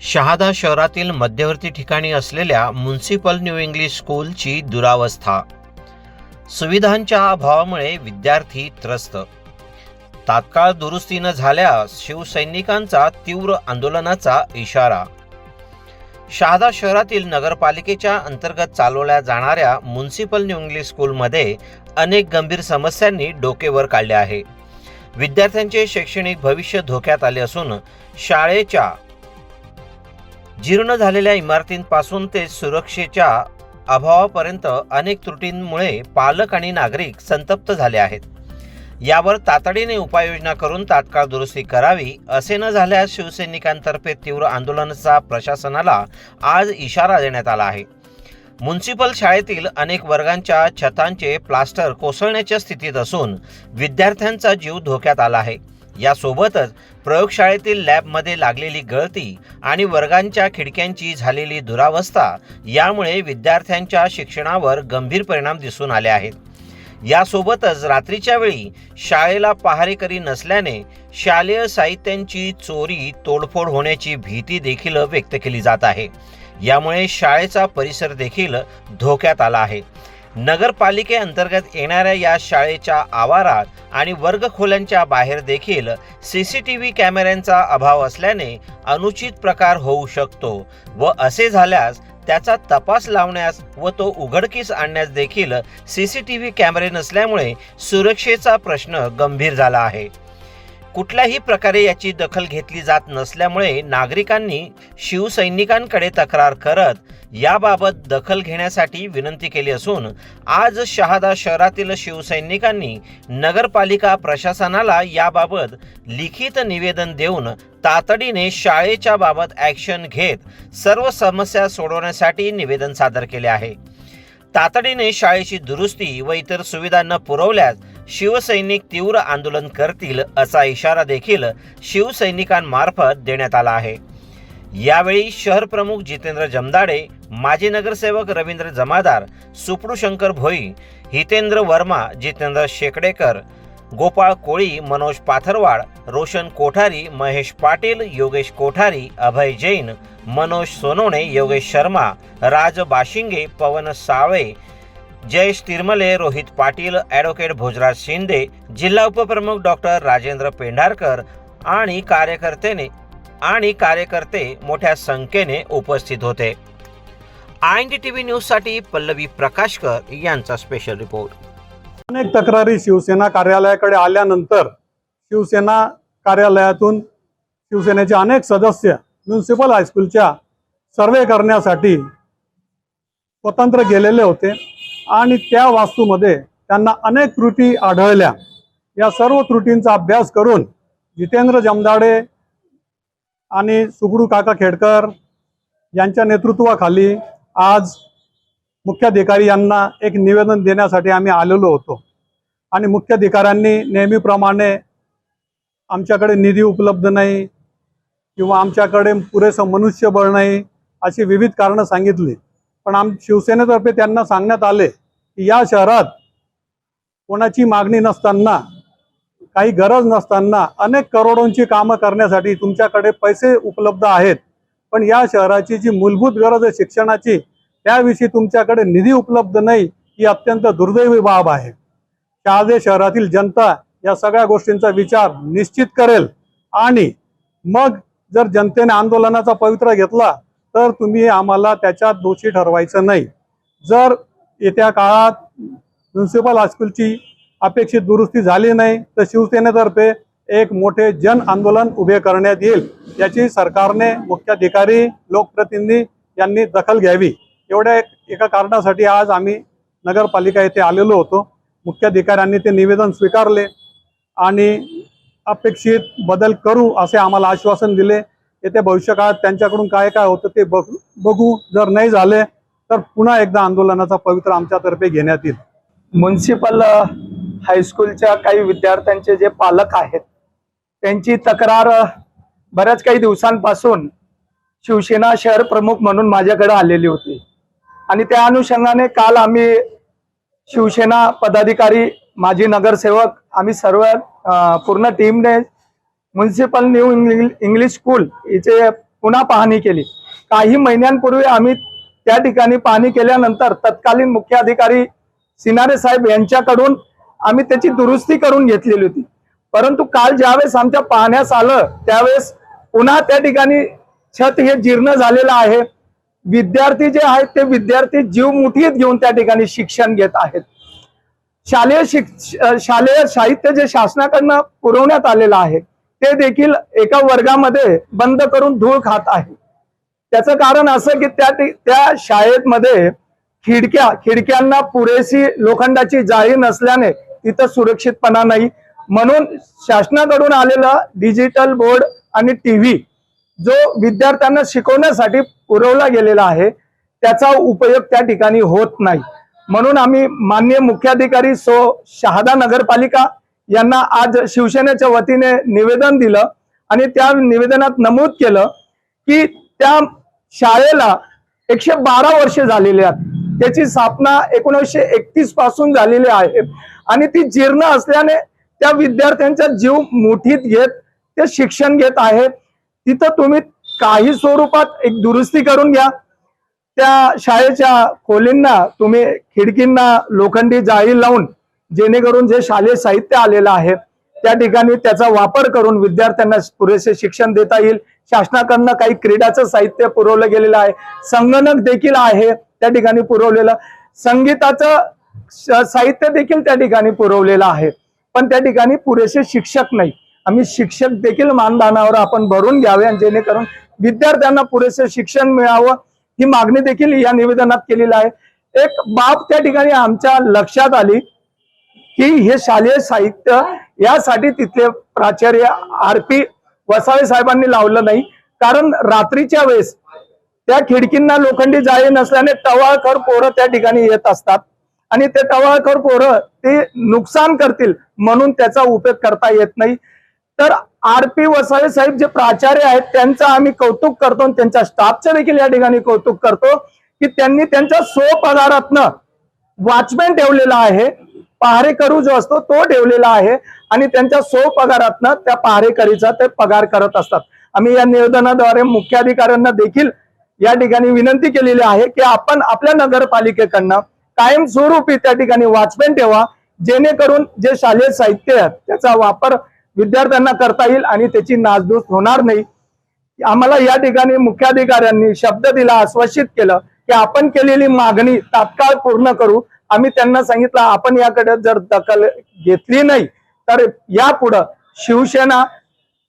शहादा शहरातील मध्यवर्ती ठिकाणी असलेल्या म्युन्सिपल न्यू इंग्लिश स्कूलची दुरावस्था. सुविधांच्या अभावामुळे विद्यार्थी त्रस्त. तात्काळ दुरुस्ती न झाल्यास शिवसैनिकांचा तीव्र आंदोलनाचा इशारा. शहादा शहरातील नगरपालिकेच्या अंतर्गत चालवल्या जाणाऱ्या म्युन्सिपल न्यू इंग्लिश स्कूलमध्ये अनेक गंभीर समस्यांनी डोकेवर काढले आहे. विद्यार्थ्यांचे शैक्षणिक भविष्य धोक्यात आले असून शाळेच्या जीर्ण झालेल्या इमारतींपासून ते सुरक्षेच्या अभावापर्यंत अनेक त्रुटींमुळे पालक आणि नागरिक संतप्त झाले आहेत. यावर तातडीने उपाययोजना करून तात्काळ दुरुस्ती करावी असे न झाल्यास शिवसैनिकांतर्फे तीव्र आंदोलनाचा प्रशासनाला आज इशारा देण्यात आला आहे. म्युन्सिपल शाळेतील अनेक वर्गांच्या छतांचे प्लास्टर कोसळण्याच्या स्थितीत असून विद्यार्थ्यांचा जीव धोक्यात आला आहे. यासोबतच प्रयोगशाळेतील लॅबमध्ये लागलेली गळती आणि वर्गांच्या खिडक्यांची झालेली दुरावस्था यामुळे विद्यार्थ्यांच्या शिक्षणावर गंभीर परिणाम दिसून आले आहेत. यासोबतच रात्रीच्या वेळी शाळेला पहारेकरी नसल्याने शालेय साहित्यांची चोरी तोडफोड होण्याची भीती देखील व्यक्त केली जात आहे. यामुळे शाळेचा परिसर देखील धोक्यात आला आहे. नगरपालिकेअंतर्गत येणाऱ्या या शाळेच्या आवारात आणि वर्गखोल्यांच्या बाहेर देखील सी सी टी व्ही कॅमेऱ्यांचा अभाव असल्याने अनुचित प्रकार होऊ शकतो व असे झाल्यास त्याचा तपास लावण्यास व तो उघडकीस आणण्यास देखील सी सी टी व्ही कॅमेरे नसल्यामुळे सुरक्षेचा प्रश्न गंभीर झाला आहे. कुठल्याही प्रकारे याची दखल घेतली जात नसल्यामुळे नागरिकांनी शिवसैनिकांकडे तक्रार करत याबाबत दखल घेण्यासाठी विनंती केली असून आज शहादा शहरातील शिवसैनिकांनी नगरपालिका प्रशासनाला याबाबत लिखित निवेदन देऊन तातडीने शाळेच्या बाबत ॲक्शन घेत सर्व समस्या सोडवण्यासाठी निवेदन सादर केले आहे. तातडीने शाळेची दुरुस्ती व इतर सुविधा न पुरवल्यास शिवसैनिक तीव्र आंदोलन करतील असा इशारा देखील शिवसैनिकांमार्फत देण्यात आला आहे. यावेळी शहर प्रमुख जितेंद्र जमदाडे माजी नगरसेवक रवींद्र जमादार सुपडू शंकर भोई हितेंद्र वर्मा जितेंद्र शेकडेकर गोपाळ कोळी मनोज पाथरवाड रोशन कोठारी महेश पाटील योगेश कोठारी अभय जैन मनोज सोनवणे योगेश शर्मा राज बाशिंगे पवन साळवे जयेश तिरमले रोहित पाटील ॲडव्होकेट भोजराज शिंदे जिल्हा उपप्रमुख डॉक्टर राजेंद्र पेंढारकर आणि कार्यकर्तेने आणि कार्यकर्ते मोठ्या संख्येने उपस्थित होते. I N D T V न्यूजसाठी पल्लवी प्रकाशकर यांचा स्पेशल रिपोर्ट अनेक तक्रारी शिवसेना कार्यालयाकडे आल्यानंतर शिवसेना कार्यालयातून शिवसेनेचे अनेक सदस्य म्युन्सिपल हायस्कूलच्या सर्वे करण्यासाठी स्वतंत्र गेलेले होते आणि त्या वास्तूमध्ये त्यांना अनेक त्रुटी आढळल्या. या सर्व त्रुटींचा अभ्यास करून जितेंद्र जमदाडे आणि सुगडू काका खेडकर यांच्या नेतृत्वाखाली आज मुख्याधिकारी यांना एक निवेदन देण्यासाठी आम्ही आलेलो होतो. आणि मुख्याधिकाऱ्यांनी नेहमीप्रमाणे आमच्याकडे निधी उपलब्ध नाही किंवा आमच्याकडे पुरेसं मनुष्यबळ नाही अशी विविध कारणं सांगितली. पण आम शिवसेनेतर्फे त्यांना सांगण्यात आले की या शहरात कोणाची मागणी नसताना काही गरज नसताना अनेक करोडोंची कामं करण्यासाठी तुमच्याकडे पैसे उपलब्ध आहेत. पण या शहराची जी मूलभूत गरज आहे शिक्षणाची त्याविषयी तुमच्याकडे निधी उपलब्ध नाही ही अत्यंत दुर्दैवी बाब आहे. शहादे शहरातील जनता या सगळ्या गोष्टींचा विचार निश्चित करेल. आणि मग जर जनतेने आंदोलनाचा पवित्रा घेतला तर तुम्ही आम्हाला त्याच्यात दोषी ठरवायचं नाही. जर येत्या काळात म्युन्सिपल हायस्कूलची अपेक्षित दुरुस्ती झाली नाही तर शिवसेनेतर्फे एक मोठे जन आंदोलन उभे करण्यात येईल याची सरकारने मुख्याधिकारी लोकप्रतिनिधी यांनी दखल घ्यावी. एवढ्या एका कारणासाठी आज आम्ही नगरपालिका येथे आलेलो होतो. मुख्याधिकाऱ्यांनी ते निवेदन स्वीकारले आणि अपेक्षित बदल करू असे आम्हाला आश्वासन दिले. येत्या भविष्यकाळात त्यांच्याकडून काय काय होतं ते बघू बघू. जर नाही झाले तर पुन्हा एकदा आंदोलनाचा पवित्र आमच्यातर्फे घेण्यात येईल. म्युन्सिपल हायस्कूलच्या काही विद्यार्थ्यांचे जे पालक आहेत त्यांची तक्रार बऱ्याच काही दिवसांपासून शिवसेना शहर प्रमुख म्हणून माझ्याकडे आलेली होती. आणि त्या अनुषंगाने काल आम्ही शिवसेना पदाधिकारी माजी नगरसेवक आम्ही सर्व पूर्ण टीमने municipal new English English school हिचे पुन्हा पाहणी केली. काही महिन्यांपूर्वी आम्ही त्या ठिकाणी पाहणी केल्यानंतर तत्कालीन मुख्य अधिकारी सिनारे साहेब यांच्याकडून आम्ही त्याची दुरुस्ती करून घेतलेली होती. परंतु काल ज्यावेळेस आमच्या पाहण्यास आलं त्यावेळेस पुन्हा त्या ठिकाणी छत हे जीर्ण झालेलं आहे. विद्यार्थी जे आहेत ते विद्यार्थी जीव मुठीत घेऊन त्या ठिकाणी शिक्षण घेत आहेत. शालेय शिक्ष शालेय साहित्य जे शासनाकडनं पुरवण्यात आलेलं आहे ते देखील एका वर्गामध्ये बंद करून धूळ खात आहे. त्याचं कारण असं की त्या त्या शाळेमध्ये खिडक्या खिडक्यांना पुरेशी लोखंडाची जाळी नसल्याने तिथं सुरक्षितपणा नाही. म्हणून शासनाकडून आलेलं डिजिटल बोर्ड आणि टीव्ही जो विद्यार्थ्यांना शिकवण्यासाठी पुरवला गेलेला आहे त्याचा उपयोग त्या ठिकाणी होत नाही. म्हणून आम्ही मान्य मुख्याधिकारी सो शहादा नगरपालिका यांना आज शिवसेनेच्या वतीने निवेदन दिलं आणि त्या निवेदनात नमूद केलं की त्या शाळेला एकशे बारा वर्षे झालेली आहेत. त्याची स्थापना एकोणीसशे एकतीसपासून झालेली आहे आणि ती जीर्ण असल्याने त्या विद्यार्थ्यांचा जीव मुठीत घेत ते शिक्षण घेत आहेत. तिथं तुम्ही काही स्वरूपात एक दुरुस्ती करून घ्या. त्या शाळेच्या खोलींना तुम्ही खिडकींना लोखंडी जाळी लावून जेणेकरून जे शालेय साहित्य आलेलं आहे त्या ठिकाणी त्याचा वापर करून विद्यार्थ्यांना पुरेसे शिक्षण देता येईल. शासनाकडनं काही क्रीडाचं साहित्य पुरवलं गेलेलं आहे. संगणक देखील आहे त्या ठिकाणी पुरवलेलं. संगीताचं साहित्य देखील त्या ठिकाणी पुरवलेलं आहे. पण त्या ठिकाणी पुरेसे शिक्षक नाही. आम्ही शिक्षक देखील मानधनावर आपण भरून घ्यावे आणि जेणेकरून विद्यार्थ्यांना पुरेसे शिक्षण मिळावं ही मागणी देखील या निवेदनात केलेली आहे. एक बाब त्या ठिकाणी आमच्या लक्षात आली की हे शालेय साहित्य यासाठी तिथले प्राचार्य आर पी वसावे साहेबांनी लावलं नाही. कारण रात्रीच्या वेळेस त्या खिडकींना लोखंडी जाळी नसल्याने टवाळखर पोरं त्या ठिकाणी येत असतात. आणि ते टवाळखर पोरं ते नुकसान करतील म्हणून त्याचा उपयोग करता येत नाही. तर आर पी वसावे साहेब जे प्राचार्य आहेत त्यांचं आम्ही कौतुक करतो आणि त्यांच्या स्टाफचं देखील या ठिकाणी कौतुक करतो की त्यांनी त्यांच्या स्वपदारातनं वॉचमॅन ठेवलेला आहे पहारेकरू जो असतो तो ठेवलेला आहे आणि त्यांच्या स्वपगारातनं त्या पहारेकरीचा ते पगार करत असतात. आम्ही या निवेदनाद्वारे मुख्याधिकाऱ्यांना देखील या ठिकाणी विनंती केलेली आहे की आपण आपल्या नगरपालिकेकडनं कायमस्वरूपी त्या ठिकाणी वॉचमॅन ठेवा जेणेकरून जे शालेय साहित्य आहे त्याचा वापर विद्यार्थ्यांना करता येईल आणि त्याची नासधूस होणार नाही. आम्हाला या ठिकाणी मुख्याधिकाऱ्यांनी शब्द दिला आश्वासित केलं की आपण केलेली मागणी तात्काळ पूर्ण करू. आम्ही त्यांना सांगितलं आपण याकडे जर दखल घेतली नाही तर यापुढं शिवसेना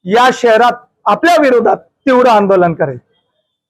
या शहरात आपल्या विरोधात तीव्र आंदोलन करेल.